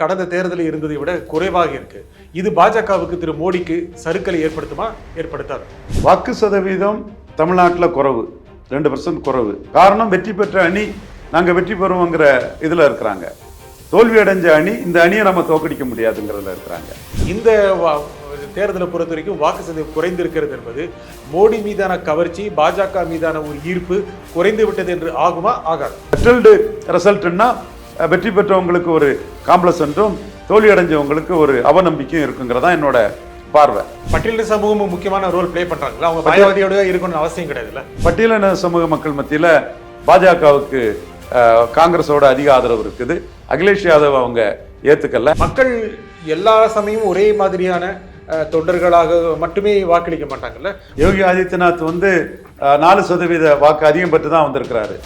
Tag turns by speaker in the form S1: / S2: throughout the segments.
S1: கடந்த தேர்தலில் இருந்ததை விட குறைவாக இருக்கு. இது பாஜகவுக்கு திரு மோடிக்கு சறுக்கலை ஏற்படுத்துமா? ஏற்படுத்தாது.
S2: வாக்கு சதவீதம் தமிழ்நாட்டில் குறைவு. ரெண்டு பர்சன்ட் குறைவு. காரணம் வெற்றி பெற்ற அணி நாங்கள் வெற்றி பெறுவோங்கிற இதில் இருக்கிறாங்க. தோல்வி அடைஞ்ச அணி இந்த அணியை நம்ம தோக்கடிக்க முடியாதுங்கிறதுல இருக்கிறாங்க.
S1: இந்த தேர்தலை பொறுத்த வரைக்கும் வாக்கு சதவீதம் குறைந்திருக்கிறது என்பது மோடி மீதான கவர்ச்சி பாஜக மீதான ஒரு ஈர்ப்பு குறைந்து விட்டது என்று ஆகுமா? ஆகாது.
S2: ரிசல்ட்னா வெற்றி பெற்றவங்களுக்கு ஒரு காம்ப்ளஸ் என்றும் தோல்வி அடைஞ்சவங்களுக்கு ஒரு அவநம்பிக்கையும் இருக்குங்கிறதா என்னோட பார்வை.
S1: பட்டியலின சமூகமும் முக்கியமான ரோல் ப்ளே பண்றாங்களா? அவங்க மாயாவதியோட இருக்கணும்னு அவசியம் கிடையாதுல்ல?
S2: பட்டியலின சமூக மக்கள் மத்தியில் பாஜகவுக்கு காங்கிரஸோட அதிக ஆதரவு இருக்குது. அகிலேஷ் யாதவ் அவங்க ஏத்துக்கல.
S1: மக்கள் எல்லா சமயமும் ஒரே மாதிரியான தொண்டர்களாக மட்டுமே வாக்களிக்க மாட்டாங்கல்ல?
S2: யோகி ஆதித்யநாத் வந்து நாலு சதவீத வாக்கு அதிகம் பெற்று தான் வந்திருக்கிறாரு.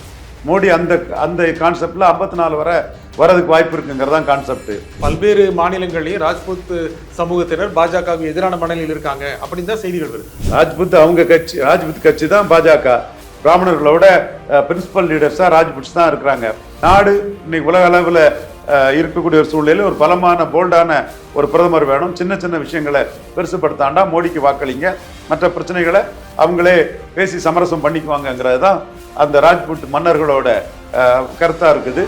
S2: மோடி அந்த அந்த கான்செப்ட்ல ஐம்பத்தி நாலு வரை வரதுக்கு வாய்ப்பு இருக்குங்கிறதான் கான்செப்ட்
S1: பல்வேறு மாநிலங்கள்லயும் ராஜ்புத் சமூகத்தினர் பாஜகவுக்கு எதிரான மனநிலையில் இருக்காங்க அப்படின்னு தான் செய்திகள் வருது.
S2: ராஜ்புத் அவங்க கட்சி ராஜ்புத் கட்சி தான் பாஜக. பிராமணர்களோட பிரின்சிபல் லீடர்ஸாக ராஜ்புட்ஸ் தான் இருக்கிறாங்க. நாடு இன்னைக்கு உலக அளவில் இருக்கக்கூடிய ஒரு சூழ்நிலையில் ஒரு பலமான போல்டான ஒரு பிரதமர் வேணும். சின்ன சின்ன விஷயங்களை பெருசுப்படுத்தாண்டா மோடிக்கு வாக்களிங்க. மற்ற பிரச்சனைகளை அவங்களே பேசி சமரசம் பண்ணிக்குவாங்கங்கிறது தான் அந்த ராஜ்புட் மன்னர்களோட கருத்தாக இருக்குது.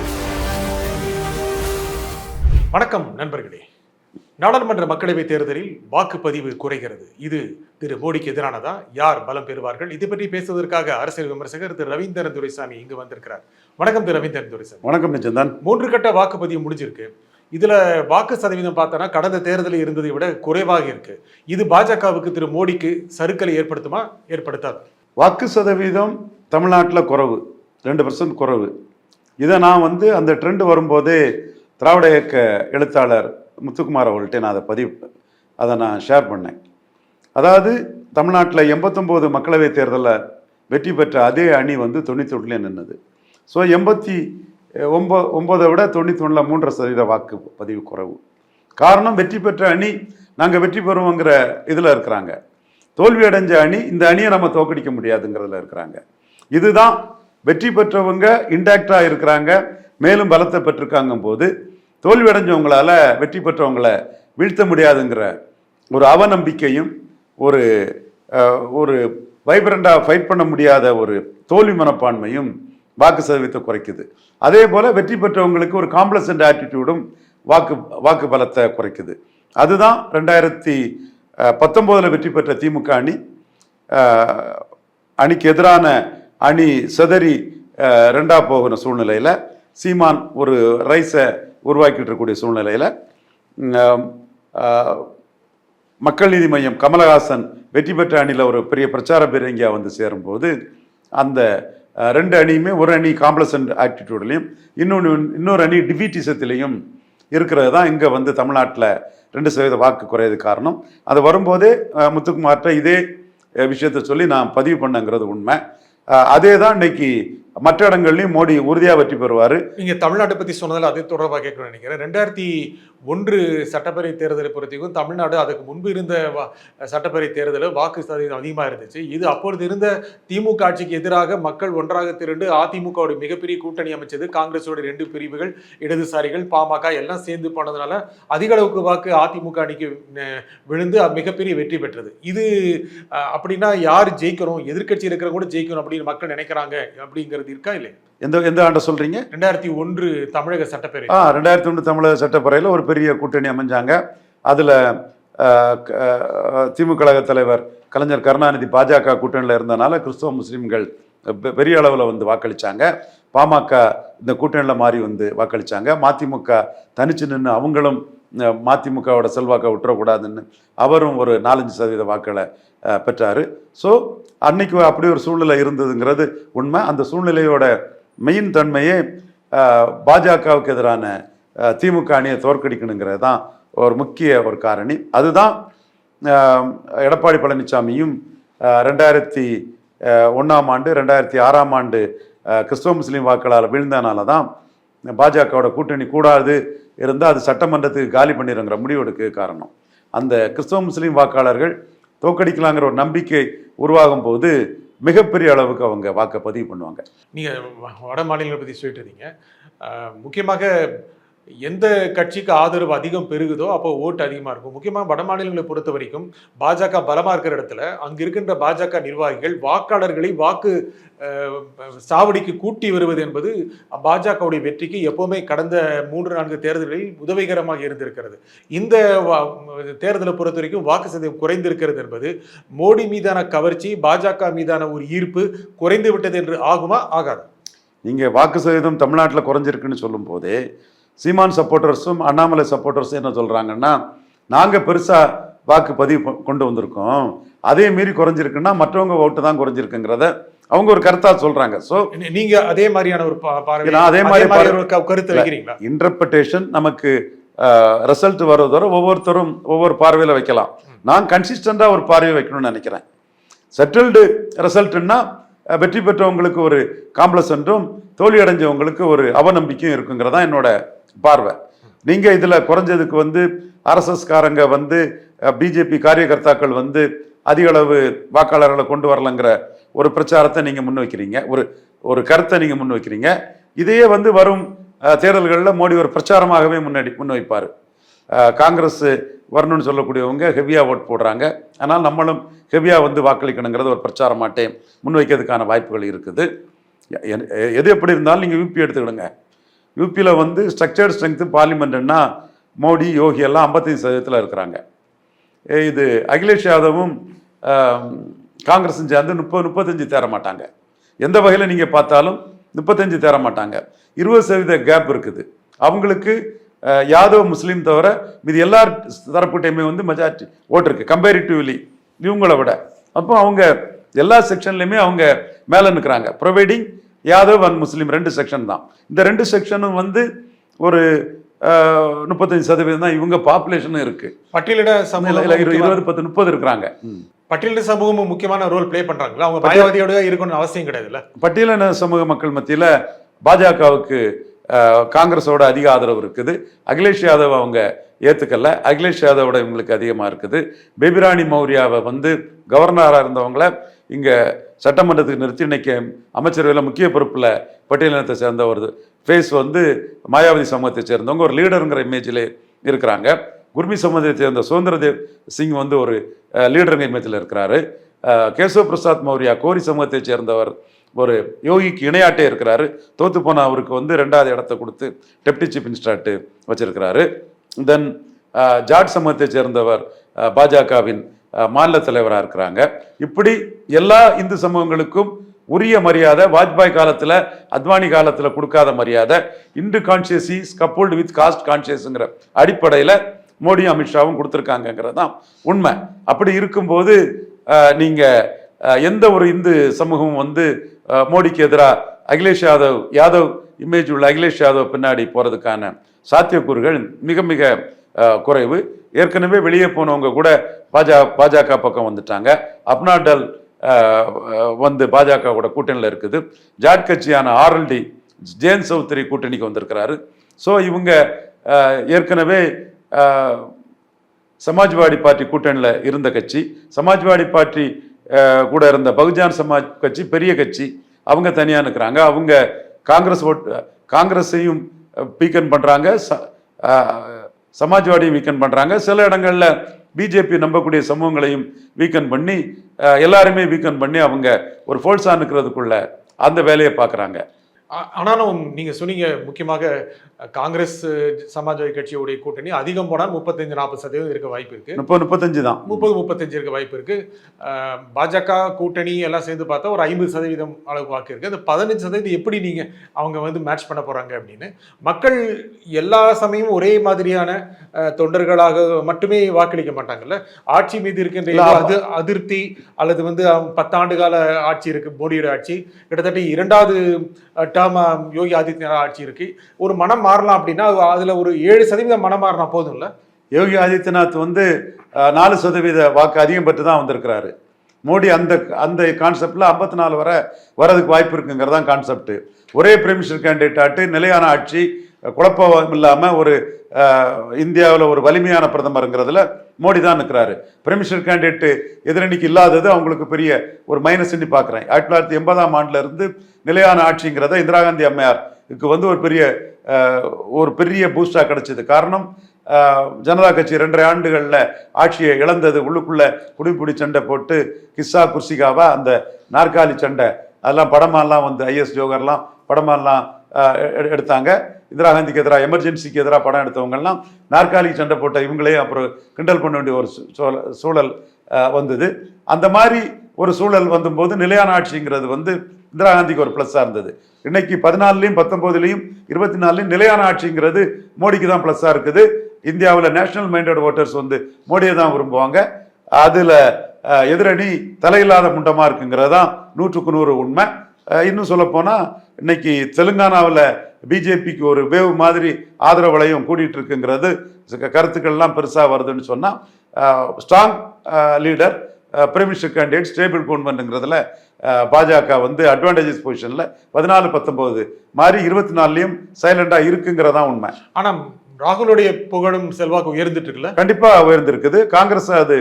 S1: வணக்கம் நண்பர்களே. நாடாளுமன்ற மக்களவைத் தேர்தலில் வாக்குப்பதிவு குறைகிறது. இது திரு மோடிக்கு எதிரானதா? யார் பலம் பெறுவார்கள்? இது பற்றி பேசுவதற்காக அரசியல் விமர்சகர் திரு ரவீந்திரன் துரைசாமி இங்கு வந்திருக்கிறார். வணக்கம் திரு ரவீந்திரன் துரைசாமி.
S2: வணக்கம் நிச்சந்தன்
S1: மூன்று கட்ட வாக்குப்பதிவு முடிஞ்சிருக்கு. இதுல வாக்கு சதவீதம் பார்த்தோன்னா கடந்த தேர்தலில் இருந்ததை விட குறைவாக இருக்கு. இது பாஜகவுக்கு திரு மோடிக்கு சறுக்கலை ஏற்படுத்துமா? ஏற்படுத்தாது.
S2: வாக்கு சதவீதம் தமிழ்நாட்டில் குறவு. ரெண்டு பர்சன்ட் குறவு. இதை நான் வந்து அந்த ட்ரெண்டு வரும்போதே திராவிட இயக்க எழுத்தாளர் முத்துக்குமார் அவர்கள்ட்ட நான் அதை பதிவு அதை நான் ஷேர் பண்ணேன். அதாவது தமிழ்நாட்டில் எண்பத்தொம்போது மக்களவைத் தேர்தலில் வெற்றி பெற்ற அதே அணி வந்து தொண்ணூத்தொன்னுலேயே நின்னது. ஸோ எண்பத்தி ஒம்போ ஒம்போதை விட தொண்ணூற்றி ஒன்றில் மூன்றரை சதவீத வாக்கு பதிவு குறைவு. காரணம் வெற்றி பெற்ற அணி நாங்கள் வெற்றி பெறுவோங்கிற இதில் இருக்கிறாங்க. தோல்வி அடைஞ்ச அணி இந்த அணியை நம்ம தோக்கடிக்க முடியாதுங்கிறதுல இருக்கிறாங்க. இதுதான் வெற்றி பெற்றவங்க இன்டாக்டாக இருக்கிறாங்க மேலும் பலத்தை பெற்றிருக்காங்க போது தோல்வி அடைஞ்சவங்களால வெற்றி பெற்றவங்களை வீழ்த்த முடியாதுங்கிற ஒரு அவநம்பிக்கையும் ஒரு ஒரு வைப்ரண்டாக ஃபைட் பண்ண முடியாத ஒரு தோல்வி மனப்பான்மையும் வாக்கு சதவீதத்தை குறைக்குது. அதே போல் வெற்றி பெற்றவங்களுக்கு ஒரு காம்ப்ளசன்ட் ஆட்டிடியூடும் வாக்கு வாக்கு பலத்தை குறைக்குது. அதுதான் ரெண்டாயிரத்தி பத்தொம்போதில் வெற்றி பெற்ற திமுக அணி அணிக்கு எதிரான அணி சிதறி ரெண்டாக போகிற சூழ்நிலையில் சீமான் ஒரு ரைஸை உருவாக்கிட்டு இருக்கக்கூடிய சூழ்நிலையில் மக்கள் நீதி மையம் கமலஹாசன் வெற்றி பெற்ற அணியில் ஒரு பெரிய பிரச்சார பீரங்கியாக வந்து சேரும்போது அந்த ரெண்டு அணியுமே ஒரு அணி காம்ப்ளசன்ட் ஆட்டிடியூட்லையும் இன்னொன்று இன்னொரு அணி டிவிட்டிசத்திலையும் இருக்கிறது தான் இங்கே வந்து தமிழ்நாட்டில் ரெண்டு சதவீத வாக்கு குறையது காரணம். அது வரும்போதே முத்துக்குமார்கிட்ட முத்துக்குமார்ட்ட இதே விஷயத்த சொல்லி நான் பதிவு பண்ணங்கிறது உண்மை. அதே தான் இன்னைக்கு மற்ற இடங்கள்லையும் மோடி உறுதியாக வெற்றி பெறுவார்.
S1: நீங்கள் தமிழ்நாட்டை பற்றி சொன்னதில் அது தொடர்பாக கேட்கணும்னு நினைக்கிறேன். ரெண்டாயிரத்தி ஒன்று சட்டப்பேரவை தேர்தலை பொறுத்தவரைக்கும் தமிழ்நாடு அதுக்கு முன்பு இருந்த வா- சட்டப்பேரவை தேர்தலில் வாக்கு சதவீதம் அதிகமாக இருந்துச்சு. இது அப்பொழுது இருந்த திமுக ஆட்சிக்கு எதிராக மக்கள் ஒன்றாக திரண்டு அதிமுகவோட மிகப்பெரிய கூட்டணி அமைச்சது காங்கிரஸோட ரெண்டு பிரிவுகள் இடதுசாரிகள் பாமக எல்லாம் சேர்ந்து போனதுனால அதிக அளவுக்கு வாக்கு அதிமுக அணிக்கு விழுந்து மிகப்பெரிய வெற்றி பெற்றது. இது அப்படின்னா யார் ஜெயிக்கணும் எதிர்கட்சி இருக்கிறவங்க கூட ஜெயிக்கணும் அப்படின்னு மக்கள் நினைக்கிறாங்க அப்படிங்கிறது இருக்கா இல்லை
S2: எந்த எந்த ஆண்டை சொல்கிறீங்க
S1: ரெண்டாயிரத்தி ஒன்று தமிழக சட்டப்பேரவை.
S2: ஆ ரெண்டாயிரத்தி ஒன்று தமிழக சட்டப்பேரவையில் ஒரு பெரிய கூட்டணி அமைஞ்சாங்க. அதில் திமுக கழக தலைவர் கலைஞர் கருணாநிதி பாஜக கூட்டணியில் இருந்தனால கிறிஸ்தவ முஸ்லீம்கள் பெரிய அளவில் வந்து வாக்களிச்சாங்க. பாமக இந்த கூட்டணியில் மாறி வந்து வாக்களிச்சாங்க. மதிமுக தனிச்சு நின்று அவங்களும் மதிமுகவோட செல்வாக்கை விட்டுறக்கூடாதுன்னு அவரும் ஒரு நாலஞ்சு சதவீத வாக்களை பெற்றார். ஸோ அன்னைக்கு அப்படி ஒரு சூழ்நிலை இருந்ததுங்கிறது உண்மை. அந்த சூழ்நிலையோட மெயின் தன்மையே பாஜகவுக்கு எதிரான திமுக அணியை தோற்கடிக்கணுங்கிறது தான் ஒரு முக்கிய ஒரு காரணி. அதுதான் எடப்பாடி பழனிசாமியும் ரெண்டாயிரத்தி ஒன்றாம் ஆண்டு ரெண்டாயிரத்தி ஆறாம் ஆண்டு கிறிஸ்தவ முஸ்லீம் வாக்களால் வீழ்ந்தனால தான் பாஜகவோட கூட்டணி கூடாது இருந்தால் அது சட்டமன்றத்துக்கு காலி பண்ணிடுங்கிற முடிவெடுக்க காரணம். அந்த கிறிஸ்தவ முஸ்லீம் வாக்காளர்கள் தோக்கடிக்கலாங்கிற ஒரு நம்பிக்கை உருவாகும் போது மிகப்பெரிய அளவுக்கு அவங்க வாக்கை பதிவு பண்ணுவாங்க.
S1: நீங்கள் வ- வட மாநிலங்களை பற்றி சொல்லிட்டு இருந்தீங்க. முக்கியமாக எந்த கட்சிக்கு ஆதரவு அதிகம் பெருகுதோ அப்போ ஓட்டு அதிகமாக இருக்கும். முக்கியமாக வட மாநிலங்களை பொறுத்த வரைக்கும் பாஜக பலமாக இருக்கிற இடத்துல அங்கே இருக்கின்ற பாஜக நிர்வாகிகள் வாக்காளர்களை வாக்கு சாவடிக்கு கூட்டி வருவது என்பது பாஜகவுடைய வெற்றிக்கு எப்போவுமே கடந்த மூன்று நான்கு தேர்தல்களில் உதவிகரமாக இருந்திருக்கிறது. இந்த தேர்தலை பொறுத்த வரைக்கும் வாக்கு சதவீதம் குறைந்திருக்கிறது என்பது மோடி மீதான கவர்ச்சி பாஜக மீதான ஒரு ஈர்ப்பு குறைந்து விட்டது என்று ஆகுமா ஆகாது?
S2: நீங்கள் வாக்கு சதவீதம் தமிழ்நாட்டில் குறைஞ்சிருக்குன்னு சொல்லும்போதே சீமான் சப்போர்ட்டர்ஸும் அண்ணாமலை சப்போர்ட்டர்ஸும் என்ன சொல்கிறாங்கன்னா நாங்கள் பெருசாக வாக்கு பதிவு கொண்டு வந்திருக்கோம். அதே மீறி குறைஞ்சிருக்குன்னா மற்றவங்க ஓட்டு தான் குறைஞ்சிருக்குங்கிறத அவங்க ஒரு கருத்தாக சொல்கிறாங்க ஸோ
S1: நீங்க அதே மாதிரியான ஒரு பார்வை
S2: அதே மாதிரி
S1: கருத்து வைக்கிறீங்களா?
S2: இன்டர்பிரட்டேஷன் நமக்கு ரிசல்ட் வர்றதோட ஒவ்வொருத்தரும் ஒவ்வொரு பார்வையில் வைக்கலாம். நான் கன்சிஸ்டண்டாக ஒரு பார்வை வைக்கணும்னு நினைக்கிறேன். செட்டில்டு ரிசல்ட்னா வெற்றி பெற்றவங்களுக்கு ஒரு காம்ப்ளசன்ட்டும் தோல்வி அடைஞ்சவங்களுக்கு ஒரு அவநம்பிக்கையும் இருக்குங்கிறதா என்னோட பார்வை. நீங்கள் இதில் குறைஞ்சதுக்கு வந்து ஆர்எஸ்எஸ்காரங்க வந்து பிஜேபி காரியகர்த்தாக்கள் வந்து அதிக அளவு வாக்காளர்களை கொண்டு வரலங்கிற ஒரு பிரச்சாரத்தை நீங்கள் முன் வைக்கிறீங்க. ஒரு ஒரு கருத்தை நீங்கள் முன் வைக்கிறீங்க. இதையே வந்து வரும் தேர்தல்களில் மோடி ஒரு பிரச்சாரமாகவே முன்னாடி முன்வைப்பார் காங்கிரஸ் வரணும்னு சொல்லக்கூடியவங்க ஹெவியாக ஓட் போடுறாங்க. ஆனால் நம்மளும் ஹெவியாக வந்து வாக்களிக்கணுங்கிறது ஒரு பிரச்சாரமாட்டே முன்வைக்கிறதுக்கான வாய்ப்புகள் இருக்குது. எது எப்படி இருந்தாலும் நீங்கள் யூபி எடுத்துக்கிடுங்க. யூபியில் வந்து ஸ்ட்ரக்சர்ட் ஸ்ட்ரென்த்து பார்லிமெண்ட்னா மோடி யோகி எல்லாம் ஐம்பத்தஞ்சு சதவீதத்தில் இருக்கிறாங்க. இது அகிலேஷ் யாதவும் காங்கிரஸும் சேர்ந்து முப்பது முப்பத்தஞ்சு தேர மாட்டாங்க. எந்த வகையில் நீங்கள் பார்த்தாலும் முப்பத்தஞ்சு தேர மாட்டாங்க. இருபது சதவீத கேப் இருக்குது. அவங்களுக்கு யாதவ் முஸ்லீம் தவிர மீது எல்லா தரப்புட்டையுமே வந்து மெஜாரிட்டி ஓட்டு இருக்கு. கம்பேரிட்டிவ்லி இவங்கள விட. அப்போ அவங்க எல்லா செக்ஷன்லையுமே அவங்க மேலே நிற்கிறாங்க ப்ரொவைடிங் யாதவ் அண்ட் முஸ்லீம் ரெண்டு செக்ஷன் தான். இந்த ரெண்டு செக்ஷனும் வந்து ஒரு முப்பத்தஞ்சு சதவீதம் தான் இவங்க பாப்புலேஷனும் இருக்கு.
S1: பட்டியலிட முக்கியமா-
S2: இருபது பத்து முப்பது இருக்கிறாங்க.
S1: பட்டியலிட சமூகமும் முக்கியமான ரோல் ப்ளே பண்றாங்களா? அவங்க மாயாவதியோட இருக்கணும்னு அவசியம் கிடையாதுல்ல?
S2: பட்டியலின சமூக மக்கள் மத்தியில் பாஜகவுக்கு காங்கிரஸோட அதிக ஆதரவு இருக்குது. அகிலேஷ் யாதவ் அவங்க ஏற்றுக்கல அகிலேஷ் யாதவோட இவங்களுக்கு அதிகமாக இருக்குது. பேபிராணி மௌரியாவை வந்து கவர்னராக இருந்தவங்கள இங்கே சட்டமன்றத்துக்கு நிறுத்தி இன்னைக்கு அமைச்சரவையில் முக்கிய பொறுப்பில் பட்டியலினத்தை சேர்ந்த ஒரு ஃபேஸ் வந்து மாயாவதி சமூகத்தை சேர்ந்தவங்க ஒரு லீடருங்கிற இமேஜில் இருக்கிறாங்க. குர்மி சமூகத்தை சேர்ந்த சுதந்திரதேவ் சிங் வந்து ஒரு லீடருங்கிற இமேஜில் இருக்கிறாரு. கேசவ பிரசாத் மௌரியா கோரி சமூகத்தை சேர்ந்தவர் ஒரு யோகிக்கு இணையாட்டே இருக்கிறாரு. தோத்து போன அவருக்கு வந்து ரெண்டாவது இடத்த கொடுத்து டெப்டி சீஃப் இன்ஸ்டாட்டு வச்சிருக்கிறாரு. தென் ஜாட் சமூகத்தை சேர்ந்தவர் பாஜகவின் மாநில தலைவராக இருக்கிறாங்க. இப்படி எல்லா இந்து சமூகங்களுக்கும் உரிய மரியாதை வாஜ்பாய் காலத்தில் அத்வானி காலத்தில் கொடுக்காத மரியாதை Hindu conscious is with caste கான்சியஸுங்கிற அடிப்படையில் மோடியும் அமித்ஷாவும் கொடுத்துருக்காங்கங்கிறது தான் உண்மை. அப்படி இருக்கும்போது நீங்கள் எந்த ஒரு இந்து சமூகமும் வந்து மோடிக்கு எதிராக அகிலேஷ் யாதவ் யாதவ் இமேஜ் உள்ள அகிலேஷ் யாதவ் பின்னாடி போகிறதுக்கான சாத்தியக்கூறுகள் மிக மிக குறைவு. ஏற்கனவே வெளியே போனவங்க கூட பாஜா பாஜக பக்கம் வந்துட்டாங்க. அப்னாடல் வந்து பாஜக கூட கூட்டணியில் இருக்குது. ஜாட் கட்சியான ஆர்எல்டி ஜேன் சௌத்ரி கூட்டணிக்கு வந்திருக்கிறாரு. ஸோ இவங்க ஏற்கனவே சமாஜ்வாடி பார்ட்டி கூட்டணியில் இருந்த கட்சி. சமாஜ்வாடி பார்ட்டி கூட இருந்த பகுஜான் சமாஜ் கட்சி பெரிய கட்சி அவங்க தனியாக நிற்கிறாங்க அவங்க காங்கிரஸ் ஓட்டு காங்கிரஸையும் வீக்கன் பண்ணுறாங்க சமாஜ்வாடியும் வீக்கன் பண்ணுறாங்க சில இடங்களில் பிஜேபி நம்பக்கூடிய சமூகங்களையும் வீக்கன் பண்ணி எல்லாருமே வீக்கன் பண்ணி அவங்க ஒரு ஃபோல்ஸாக நிற்கிறதுக்குள்ள அந்த வேலையை பார்க்குறாங்க.
S1: ஆனாலும் நீங்க சொன்னீங்க முக்கியமாக காங்கிரஸ் சமாஜ்வாதி கட்சியுடைய கூட்டணி அதிகம் போனால் முப்பத்தைந்து நாற்பது சதவீதம் இருக்க வாய்ப்பு இருக்கு.
S2: முப்பது முப்பத்தஞ்சு தான்.
S1: முப்பது முப்பத்தஞ்சு இருக்க வாய்ப்பு இருக்கு. அஹ், பாஜக கூட்டணி எல்லாம் சேர்ந்து பார்த்தா ஒரு ஐம்பது சதவீதம் அளவுக்கு வாக்கு இருக்கு. அந்த பதினஞ்சு சதவீதம் எப்படி நீங்க அவங்க வந்து மேட்ச் பண்ண போறாங்க அப்படின்னு மக்கள் எல்லா சமயமும் ஒரே மாதிரியான தொண்டர்களாக மட்டுமே வாக்களிக்க மாட்டாங்கல்ல? ஆட்சி மீது இருக்கின்ற அது அதிருப்தி அல்லது வந்து பத்தாண்டு கால ஆட்சி இருக்கு மோடியோட ஆட்சி. கிட்டத்தட்ட இரண்டாவது டேர்ம் யோகி ஆதித்யநாத் ஆட்சி இருக்கு. ஒரு மனம் மாறலாம் அப்படின்னா அதுல ஒரு ஏழு சதவீதம் மனம் மாறினா போதும் இல்லை?
S2: யோகி ஆதித்யநாத் வந்து நாலு சதவீத வாக்கு அதிகம் பெற்று தான் வந்திருக்கிறாரு. மோடி அந்த அந்த கான்செப்டில் ஐம்பத்தி நாலு வரை வரதுக்கு வாய்ப்பு இருக்குங்கிறதான் கான்செப்ட் ஒரே பிரைமினிஸ்டர் கேண்டிடேட் ஆட்டு நிலையான ஆட்சி குழப்பம் இல்லாமல் ஒரு இந்தியாவில் ஒரு வலிமையான பிரதமருங்கிறதுல மோடி தான் இருக்கிறாரு பிரைமினிஸ்டர் கேண்டிடேட்டு எதிரணிக்கு இல்லாதது அவங்களுக்கு பெரிய ஒரு மைனஸ் பார்க்குறேன் ஆயிரத்தி தொள்ளாயிரத்தி எண்பதாம் ஆண்டுல இருந்து நிலையான ஆட்சிங்கிறத இந்திரா காந்தி அம்மையாருக்கு வந்து ஒரு பெரிய ஒரு பெரிய பூஸ்டாக கிடைச்சது. காரணம் ஜனதா கட்சி ரெண்டரை ஆண்டுகளில் ஆட்சியை இழந்தது. உள்ளுக்குள்ளே குடிப்பிடி சண்டை போட்டு கிஸ்ஸா குர்சிகாவா அந்த நாற்காலி சண்டை அதெல்லாம் படமாலாம் வந்து ஐஎஸ் ஜோகர்லாம் படமாலாம் எடுத்தாங்க. இந்திரா காந்திக்கு எதிராக எமர்ஜென்சிக்கு எதிராக படம் எடுத்தவங்கெல்லாம் நாற்காலி சண்டை போட்ட இவங்களே அப்புறம் கிண்டல் பண்ண வேண்டிய ஒரு சூழல் சூழல் வந்தது. அந்த மாதிரி ஒரு சூழல் வந்தபோது நிலையான ஆட்சிங்கிறது வந்து இந்திரா காந்திக்கு ஒரு ப்ளஸ்ஸாக இருந்தது. இன்னைக்கு பதினாலுலையும் பத்தொம்போதுலையும் இருபத்தி நாலுலையும் நிலையான ஆட்சிங்கிறது மோடிக்கு தான் ப்ளஸ்ஸாக இருக்குது. இந்தியாவில் நேஷனல் மைண்டட் ஓட்டர்ஸ் வந்து மோடியை தான் விரும்புவாங்க. அதில் எதிரணி தலையில்லாத முண்டமாக இருக்குங்கிறது தான் நூற்றுக்கு நூறு உண்மை. இன்னும் சொல்லப்போனால் இன்னைக்கு தெலுங்கானாவில் பிஜேபிக்கு ஒரு வேவ் மாதிரி ஆதரவு வளையம் கூடிட்டு இருக்குங்கிறது கருத்துக்கள்லாம் பெருசாக வருதுன்னு சொன்னால் strong leader prime minister candidate stable கவர்மெண்ட்டுங்கிறதுல பாஜக வந்து அட்வான்டேஜஸ் பொசிஷனில் பதினாலு பத்தொம்போது மாதிரி இருபத்தி நாலுலேயும் சைலண்டாக இருக்குங்கிறதான் உண்மை.
S1: ஆனா ராகுலுடைய புகழும் செல்வாக்கு உயர்ந்துட்டு இருக்குல்ல?
S2: கண்டிப்பாக உயர்ந்திருக்குது. காங்கிரஸ் அது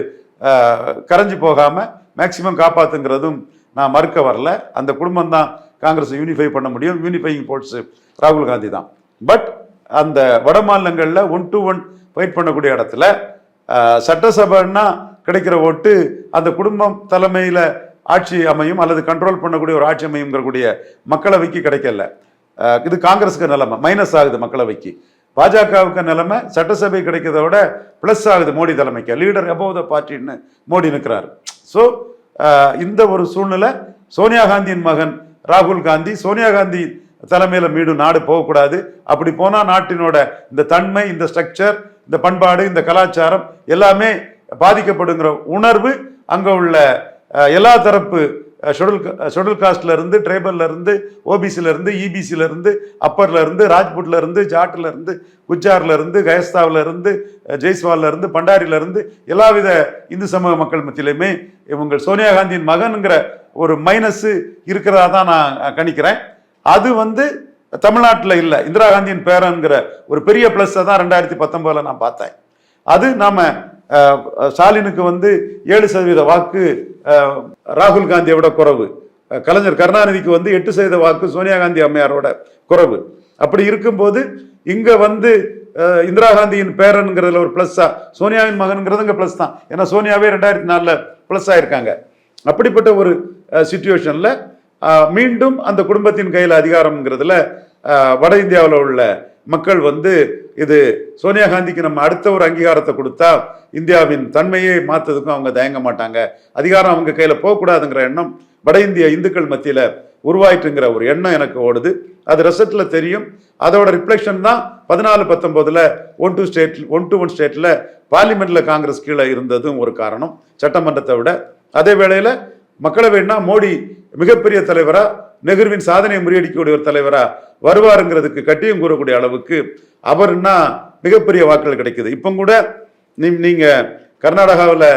S2: கரைஞ்சு போகாமல் மேக்சிமம் காப்பாத்துங்கிறதும் நான் மறுக்க வரல. அந்த குடும்பம் தான் காங்கிரஸை யூனிஃபை பண்ண முடியும். யூனிஃபைங் ஃபோர்ஸ் ராகுல் காந்தி தான். பட் அந்த வட மாநிலங்களில் ஒன் டு ஒன் ஃபைட் பண்ணக்கூடிய இடத்துல சட்டசபைன்னா கிடைக்கிற ஓட்டு அந்த குடும்பம் தலைமையில் ஆட்சி அமையும் அல்லது கண்ட்ரோல் பண்ணக்கூடிய ஒரு ஆட்சி அமையுங்கிறக்கூடிய மக்களவைக்கு கிடைக்கல. இது காங்கிரஸுக்கு நிலைமை. மைனஸ் ஆகுது மக்களவைக்கு. பாஜகவுக்கு நிலைமை சட்டசபை கிடைக்கிறத விட ப்ளஸ் ஆகுது மோடி தலைமைக்கு. லீடர் எபோவ் த பார்ட்டின்னு மோடி நிற்கிறார் ஸோ இந்த ஒரு சூழ்நிலை சோனியா காந்தியின் மகன் ராகுல் காந்தி சோனியா காந்தி தலைமையில் மீண்டும் நாடு போகக்கூடாது. அப்படி போனால் நாட்டினோட இந்த தன்மை இந்த ஸ்ட்ரக்சர் இந்த பண்பாடு இந்த கலாச்சாரம் எல்லாமே பாதிக்கப்படுங்கிற உணர்வு அங்கே உள்ள எல்லா தரப்பு ஷெடியூல் ஷெடியூல் காஸ்ட்லேருந்து இருந்து ஓபிசிலேருந்து இபிசிலேருந்து அப்பர்லேருந்து இருந்து இபிசில குஜார்லேருந்து கயஸ்தாவிலேருந்து ஜெய்ஸ்வால்லேருந்து பண்டாரிலேருந்து இருந்து ஜாட்ல இருந்து எல்லாவித இந்து சமூக மக்கள் மத்தியிலையுமே இவங்க சோனியா காந்தியின் மகனுங்கிற ஒரு மைனஸ்ஸு இருக்கிறதா தான் நான் கணிக்கிறேன். அது வந்து தமிழ்நாட்டில் இல்லை. இந்திரா காந்தியின் பேரன்கிற ஒரு பெரிய ப்ளஸ்ஸை தான் ரெண்டாயிரத்தி பத்தொம்போதில் நான் பார்த்தேன். அது நாம் ஸ்டாலினுக்கு வந்து ஏழு சதவீத வாக்கு ராகுல் காந்தியை விட குறைவு கலைஞர் கருணாநிதிக்கு வந்து எட்டு சதவீத வாக்கு சோனியா காந்தி அம்மையாரோட குறைவு. அப்படி இருக்கும்போது இங்கே வந்து இந்திரா காந்தியின் பேரனுங்கிறதுல ஒரு ப்ளஸ்ஸா சோனியாவின் மகனுங்கிறது இங்கே ப்ளஸ் தான். ஏன்னா சோனியாவே ரெண்டாயிரத்தி நாலில் ப்ளஸ் ஆயிருக்காங்க. அப்படிப்பட்ட ஒரு சுச்சுவேஷனில் மீண்டும் அந்த குடும்பத்தின் கையில் அதிகாரம்ங்கிறதுல வட இந்தியாவில் உள்ள மக்கள் வந்து இது சோனியா காந்திக்கு நம்ம அடுத்த ஒரு அங்கீகாரத்தை கொடுத்தா இந்தியாவின் தன்மையை மாத்ததுக்கும் அவங்க தயங்க மாட்டாங்க. அதிகாரம் அவங்க கையில போகக்கூடாதுங்கிற எண்ணம் வட இந்திய இந்துக்கள் மத்தியில உருவாயிட்டுங்கிற ஒரு எண்ணம் எனக்கு ஓடுது. அது ரிசல்ட்ல தெரியும். அதோட ரிஃப்ளெக்ஷன் தான் பதினாலு பத்தொன்பதுல one two state one to one ஸ்டேட்ல பார்லிமெண்ட்ல காங்கிரஸ் கீழே இருந்ததும் ஒரு காரணம். சட்டமன்றத்தை விட அதே வேளையில மக்களவைன்னா மோடி மிகப்பெரிய தலைவரா நெஹ்ருவின் சாதனையை முறியடிக்கக்கூடிய ஒரு தலைவரா வருவாருங்கிறதுக்கு கட்டியம் கூறக்கூடிய அளவுக்கு அவர்னா மிகப்பெரிய வாக்குகள் கிடைக்குது. இப்போ கூட நீ நீங்க கர்நாடகாவில்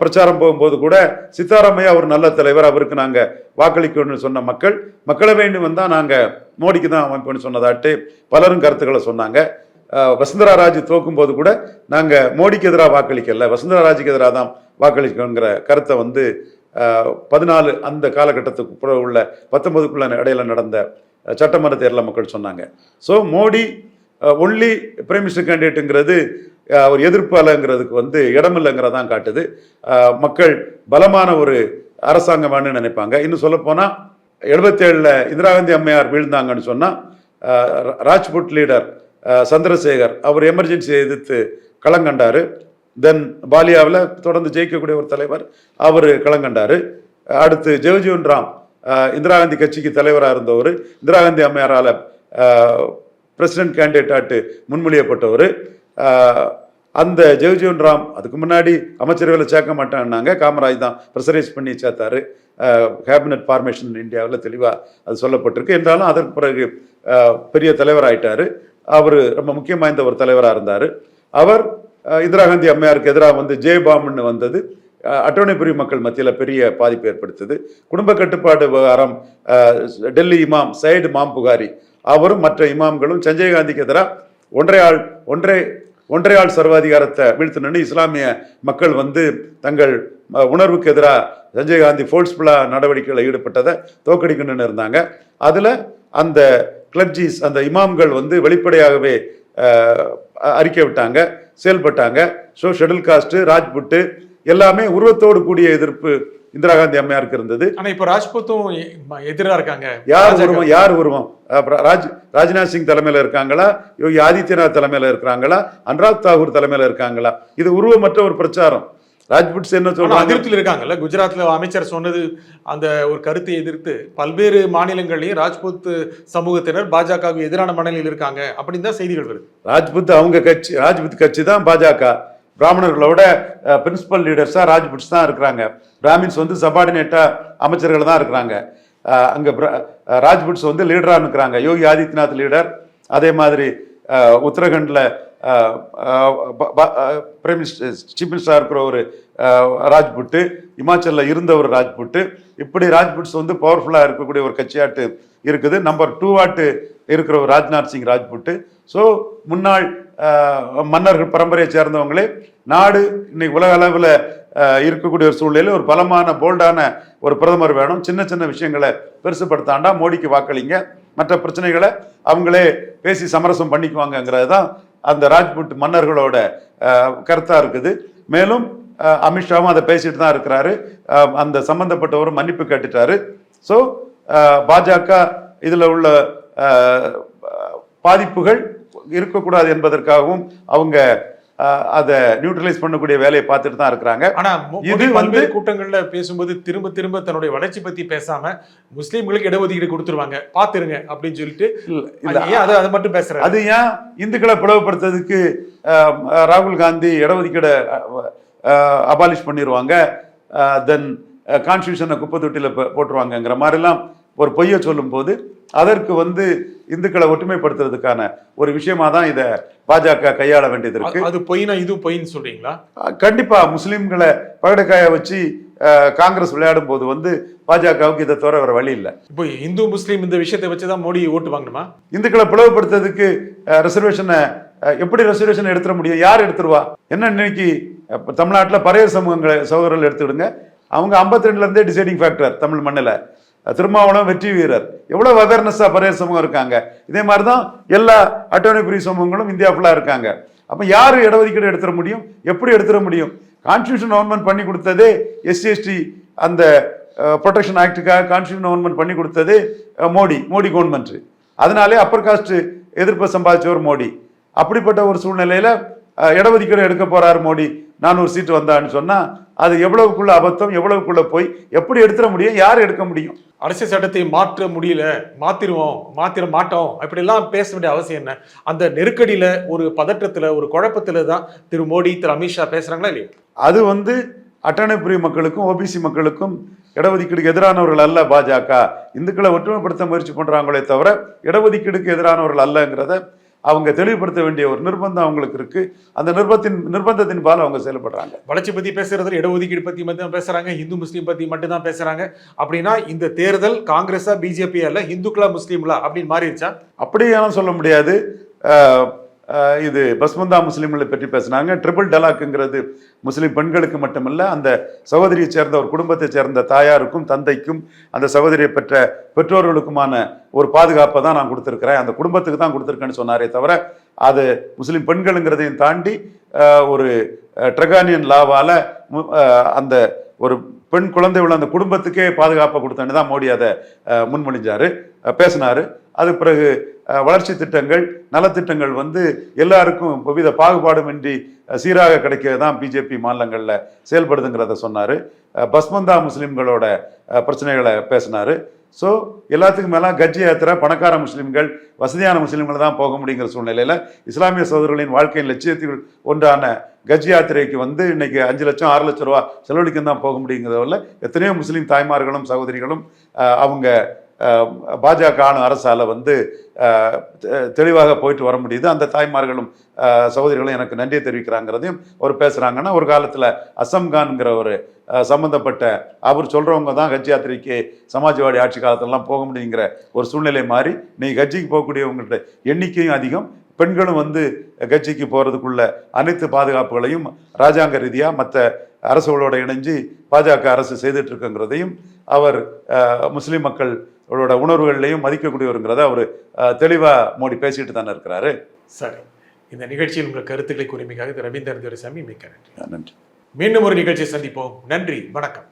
S2: பிரச்சாரம் போகும்போது கூட சித்தாராமையா ஒரு நல்ல தலைவர் அவருக்கு நாங்க வாக்களிக்கணும்னு சொன்ன மக்கள் மக்களவைன்னு வந்தா நாங்க மோடிக்கு தான் அமைப்புன்னு சொன்னதாட்டு பலரும் கருத்துக்களை சொன்னாங்க. வசுந்தரா ராஜ் தோக்கும் போது கூட நாங்க மோடிக்கு எதிராக வாக்களிக்கல வசுந்தரா ராஜுக்கு எதிராக தான் வாக்களிக்கணுங்கிற கருத்தை வந்து பதினாலு அந்த காலகட்டத்துக்கு பிறகு உள்ள பத்தொன்பதுக்குள்ள இடையில நடந்த சட்டமன்ற தேர்தலில் மக்கள் சொன்னாங்க. So Modi only prime minister கேண்டிடேட்டுங்கிறது ஒரு எதிர்ப்பு அலைங்கிறதுக்கு வந்து இடமில்லைங்கிறதான் காட்டுது. மக்கள் பலமான ஒரு அரசாங்கம் வேணும்னு நினைப்பாங்க. இன்னும் சொல்லப்போனால் எழுபத்தேழில் இந்திரா காந்தி அம்மையார் வீழ்ந்தாங்கன்னு சொன்னால் ராஜ்புட் லீடர் சந்திரசேகர் அவர் எமர்ஜென்சியை எதிர்த்து களங்கண்டார் தென் பாலியாவில் தொடர்ந்து ஜெயிக்கக்கூடிய ஒரு தலைவர் அவர் களங்கண்டாரு. அடுத்து ஜெகஜீவன் ராம் இந்திரா காந்தி கட்சிக்கு தலைவராக இருந்தவர். இந்திரா காந்தி அம்மையாரால் பிரசிடென்ட் கேண்டிடேட்டாட்டு முன்மொழியப்பட்டவர். அந்த ஜெகஜீவன் ராம் அதுக்கு முன்னாடி அமைச்சரவையில் சேர்க்க மாட்டேன்னாங்க. காமராஜ் தான் ப்ரெஷரைஸ் பண்ணி சேர்த்தாரு. கேபினட் ஃபார்மேஷன் இந்தியாவில் தெளிவாக அது சொல்லப்பட்டிருக்கு. என்றாலும் அதற்கு பிறகு பெரிய தலைவராயிட்டார். அவர் ரொம்ப முக்கியம் வாய்ந்த ஒரு தலைவராக இருந்தார். அவர் இந்திரா காந்தி அம்மையாருக்கு எதிராக வந்து ஜே பாம்னு வந்தது. அஹ், அட்டவணை பிரிவு மக்கள் மத்தியில் பெரிய பாதிப்பு ஏற்படுத்தது. குடும்ப கட்டுப்பாடு விவகாரம் டெல்லி இமாம் சைடு மாம் புகாரி அவரும் மற்ற இமாம்களும் சஞ்சய் காந்திக்கு எதிராக ஒன்றை ஆள் ஒன்றை ஒன்றை ஆள் சர்வாதிகாரத்தை வீழ்த்தினு இஸ்லாமிய மக்கள் வந்து தங்கள் உணர்வுக்கு எதிராக சஞ்சய் காந்தி ஃபோர்ஸ்ஃபுல்லாக நடவடிக்கைகளில் ஈடுபட்டதை தோக்கடிக்கணும்னு இருந்தாங்க. அதில் அந்த கிளர்ஜிஸ் அந்த இமாம்கள் வந்து வெளிப்படையாகவே அறிக்கை விட்டாங்க. செயல்பட்டாங்க. ஸோ ஷெடில் காஸ்ட்டு ராஜ்புட்டு எல்லாமே உருவத்தோடு கூடிய எதிர்ப்பு இந்திரா காந்தி அம்மையாருக்கு இருந்தது.
S1: ஆனா இப்ப ராஜ்புத்தும் எ- எதிரா இருக்காங்க.
S2: யார். உருவம் யார் உருவம்? ராஜ் ராஜ்நாத் சிங் தலைமையில இருக்காங்களா? யோகி ஆதித்யநாத் தலைமையில இருக்காங்களா? அனுராக் தாகூர் தலைமையில இருக்காங்களா? இது உருவமற்ற ஒரு பிரச்சாரம். ராஜ்புட்ஸ் என்ன சொல்றாங்க.
S1: அதிருப்தியில் இருக்காங்கல்ல. குஜராத்ல அமைச்சர் சொன்னது அந்த ஒரு கருத்தை எதிர்த்து பல்வேறு மாநிலங்களையும் ராஜ்புத் சமூகத்தினர் பாஜகவுக்கு எதிரான மனநிலையில் இருக்காங்க அப்படின்னு தான் செய்திகள் வருது.
S2: ராஜ்புத் அவங்க கட்சி ராஜ்புத் கட்சி தான் பாஜக. பிராமணர்களோட பிரின்சிபல் லீடர்ஸா ராஜ்புட்ஸ் தான் இருக்கிறாங்க. பிராமின்ஸ் வந்து சபார்டினேட்டா அமைச்சர்கள் தான் இருக்கிறாங்க. அங்க ராஜ்புட்ஸ் வந்து லீடரா இருக்கிறாங்க யோகி ஆதித்யநாத் லீடர் அதே மாதிரி உத்தரகண்ட்ல பிரைம் மினிஸ்டர் சீஃப் மினிஸ்டராக இருக்கிற ஒரு ராஜ்புட்டு இமாச்சலில் இருந்த ஒரு ராஜ்புட்டு. இப்படி ராஜ்புட்ஸ் வந்து பவர்ஃபுல்லாக இருக்கக்கூடிய ஒரு கட்சியாட்டு இருக்குது. நம்பர் டூ ஆட்டு இருக்கிற ஒரு ராஜ்நாத் சிங் ராஜ்புட்டு. ஸோ முன்னாள் மன்னர்கள் பரம்பரையை சேர்ந்தவங்களே நாடு இன்னைக்கு உலக அளவில் இருக்கக்கூடிய ஒரு சூழ்நிலையில் ஒரு பலமான போல்டான ஒரு பிரதமர் வேணும். சின்ன சின்ன விஷயங்களை பெருசுப்படுத்தாண்டா மோடிக்கு வாக்களிங்க. மற்ற பிரச்சனைகளை அவங்களே பேசி சமரசம் பண்ணிக்குவாங்கங்கிறது தான் அந்த ராஜ்புட் மன்னர்களோட கருத்தாக கருத்தா இருக்குது. மேலும் அமித்ஷாவும் அதை பேசிட்டு தான் இருக்கிறாரு. அந்த சம்பந்தப்பட்டவரும் மன்னிப்பு கேட்டுட்டாரு. ஸோ பாஜக இதில் உள்ள பாதிப்புகள் இருக்கக்கூடாது என்பதற்காகவும் அவங்க அதை நியூட்ரலைஸ் பண்ணக்கூடிய வேலையை பார்த்துட்டு தான் இருக்கிறாங்க.
S1: ஆனா மோ-
S2: இது வந்து-
S1: கூட்டங்கள்ல பேசும்போது திரும்ப திரும்ப தன்னுடைய வளர்ச்சி பத்தி பேசாம முஸ்லீம்களுக்கு இடஒதுக்கீடு கொடுத்துருவாங்க. பாத்துருங்க அப்படின்னு சொல்லிட்டு அது ஏன் அதை மட்டும் பேசுறாரு?
S2: அது ஏன் இந்துக்களை பிளவுபடுத்துறதுக்கு ராகுல் காந்தி இடஒதுக்கீடை அபாலிஷ் பண்ணிடுவாங்க தென் கான்ஸ்டியூஷனை குப்பை தொட்டியில் போட்டுருவாங்கங்கிற மாதிரிலாம் ஒரு பொய்யை சொல்லும்போது அதற்கு வந்து இந்துக்களை ஒற்றுமைப்படுத்துறதுக்கான ஒரு விஷயமா தான் இதை பாஜக கையாள வேண்டியது இருக்கு
S1: அது- பொய்னா இதுவும் பொய்ன்னு சொல்றீங்களா?
S2: கண்டிப்பா முஸ்லிம்களை பகடக்காய வச்சு காங்கிரஸ் விளையாடும் போது வந்து பாஜகவுக்கு இதை தவிர வேற வழி இல்லை.
S1: இப்போ இந்து முஸ்லீம் இந்த விஷயத்தை வச்சுதான் மோடி ஓட்டு வாங்கணுமா?
S2: இந்துக்களை பிளவுபடுத்துறதுக்கு ரிசர்வேஷனை எப்படி ரிசர்வேஷன் எடுத்துட முடியும்? யார் எடுத்துருவா? என்ன இன்னைக்கு தமிழ்நாட்டுல பறையர் சமூகங்களை சகோதரர்கள் எடுத்துடுங்க அவங்க 52 இருந்தே டிசைடிங் ஃபேக்டர் தமிழ் மண்ணில். திருமாவளம் வெற்றி வீரர். எவ்வளவு அவேர்னஸா பறையர் சமூகம் இருக்காங்க? இதே மாதிரி தான் எல்லா அட்டோனி பிரி சமூகங்களும் இந்தியா ஃபுல்லா இருக்காங்க. அப்ப யார் இடஒதுக்கீடு எடுத்துட முடியும்? எப்படி எடுத்துட முடியும்? கான்ஸ்டியூஷன் கவர்மெண்ட் பண்ணி கொடுத்ததே எஸ்சிஎஸ்டி அந்த ப்ரொடெக்ஷன் ஆக்டுக்காக கான்ஸ்டியூஷன் கவர்மெண்ட் பண்ணி கொடுத்தது மோடி மோடி கவர்மெண்ட் அதனாலே அப்பர் காஸ்ட் எதிர்ப்பை சம்பாதிச்சவர் மோடி. அப்படிப்பட்ட ஒரு சூழ்நிலையில இடஒதுக்கீடு எடுக்க போகிறார் மோடி. நானூறு சீட்டு வந்தான்னு சொன்னா அது எவ்வளவுக்குள்ள அபத்தம் எவ்வளவுக்குள்ள போய் எப்படி எடுத்துட முடியும் யார் எடுக்க முடியும்?
S1: அரசியல் சட்டத்தை மாற்ற முடியல மாத்திருவோம் மாத்திர மாட்டோம் அப்படிலாம் பேச வேண்டிய அவசியம் என்ன? அந்த நெருக்கடியில ஒரு பதற்றத்துல ஒரு குழப்பத்துல தான் திரு மோடி திரு அமித்ஷா பேசுறாங்களா இல்லையா?
S2: அது வந்து அட்டவணை பிரிவு மக்களுக்கும் ஓபிசி மக்களுக்கும் இடஒதுக்கீடுக்கு எதிரானவர்கள் அல்ல பாஜக. இந்துக்களை ஒற்றுமைப்படுத்த முயற்சி பண்றாங்களே தவிர இடஒதுக்கீடுக்கு எதிரானவர்கள் அல்லங்கிறத அவங்க தெளிவுபடுத்த வேண்டிய ஒரு நிர்பந்தம் அவங்களுக்கு இருக்கு. அந்த நிர்பத்தின் நிர்பந்தத்தின் பால் அவங்க செயல்படுறாங்க.
S1: வளர்ச்சி பத்தி பேசுறது இடஒதுக்கீடு பத்தி மட்டும் பேசுறாங்க. இந்து முஸ்லீம் பத்தி மட்டும் தான் பேசுறாங்க. அப்படின்னா இந்த தேர்தல் காங்கிரஸா பிஜேபி அல்ல இந்துக்களா முஸ்லீம்களா அப்படின்னு மாறிடுச்சா?
S2: அப்படியெல்லாம் சொல்ல முடியாது. இது பஸ்மந்தா முஸ்லீம்களை பற்றி பேசுனாங்க. ட்ரிபிள் டலாக்குங்கிறது முஸ்லீம் பெண்களுக்கு மட்டுமல்ல அந்த சகோதரியை சேர்ந்த ஒரு குடும்பத்தை சேர்ந்த தாயாருக்கும் தந்தைக்கும் அந்த சகோதரியை பெற்ற பெற்றோர்களுக்குமான ஒரு பாதுகாப்பை தான் நான் கொடுத்துருக்குறேன். அந்த குடும்பத்துக்கு தான் கொடுத்துருக்கேன்னு சொன்னாரே தவிர அது முஸ்லீம் பெண்களுங்கிறதையும் தாண்டி ஒரு ட்ரகானியன் லாவால் அந்த ஒரு பெண் குழந்தை உள்ள அந்த குடும்பத்துக்கே பாதுகாப்பை கொடுத்தேன்னு தான் மோடி அதை முன்மொழிஞ்சார் பேசினார். அது பிறகு வளர்ச்சி திட்டங்கள் நலத்திட்டங்கள் வந்து எல்லாருக்கும் வித பாகுபாடுமின்றி சீராக கிடைக்க தான் பிஜேபி மாநிலங்களில் செயல்படுதுங்கிறத சொன்னார். பஸ்மந்தா முஸ்லீம்களோட பிரச்சனைகளை பேசினார். ஸோ எல்லாத்துக்கும் மேலே கஜ்ஜி யாத்திரை பணக்கார முஸ்லீம்கள் வசதியான முஸ்லீம்கள் தான் போக முடியுங்கிற சூழ்நிலையில் இஸ்லாமிய சகோதரர்களின் வாழ்க்கையின் லட்சியத்தில் ஒன்றான கஜ் யாத்திரைக்கு வந்து இன்னைக்கு அஞ்சு லட்சம் ஆறு லட்சம் ரூபா செலவழிக்கம் தான் போக முடியுங்கிறதில் எத்தனையோ முஸ்லீம் தாய்மார்களும் சகோதரிகளும் அவங்க பாஜக ஆளும் அரசால் வந்து தெ- தெளிவாக போயிட்டு வர முடியுது. அந்த தாய்மார்களும் சகோதரிகளும் எனக்கு நன்றியை தெரிவிக்கிறாங்கிறதையும் ஒரு பேசுகிறாங்கன்னா ஒரு காலத்தில் அசம்கான்ங்கிற ஒரு சம்மந்தப்பட்ட அவர் சொல்கிறவங்க தான் ஹஜ் யாத்திரைக்கு சமாஜ்வாடி ஆட்சி காலத்திலலாம் போக முடியுங்கிற ஒரு சூழ்நிலை மாறி நீ ஹஜ்ஜிக்கு போகக்கூடியவங்கள்ட்ட எண்ணிக்கையும் அதிகம். பெண்களும் வந்து கட்சிக்கு போகிறதுக்குள்ள அனைத்து பாதுகாப்புகளையும் ராஜாங்க ரீதியாக மற்ற அரசுகளோடு இணைஞ்சு பாஜக அரசு செய்துட்டு இருக்குங்கிறதையும் அவர் முஸ்லீம் மக்கள் அவரோட உணர்வுகள்லையும் மதிக்கக்கூடியவருங்கிறத அவர் தெளிவாக மோடி பேசிட்டு தானே இருக்கிறாரு.
S1: சரி. இந்த நிகழ்ச்சியில் உங்கள் கருத்துக்களை கூறியமைக்காக திரு ரவீந்திரன் துரைசாமி மிக்க நன்றி.
S2: நன்றி.
S1: மீண்டும் ஒரு நிகழ்ச்சியை சந்திப்போம். நன்றி. வணக்கம்.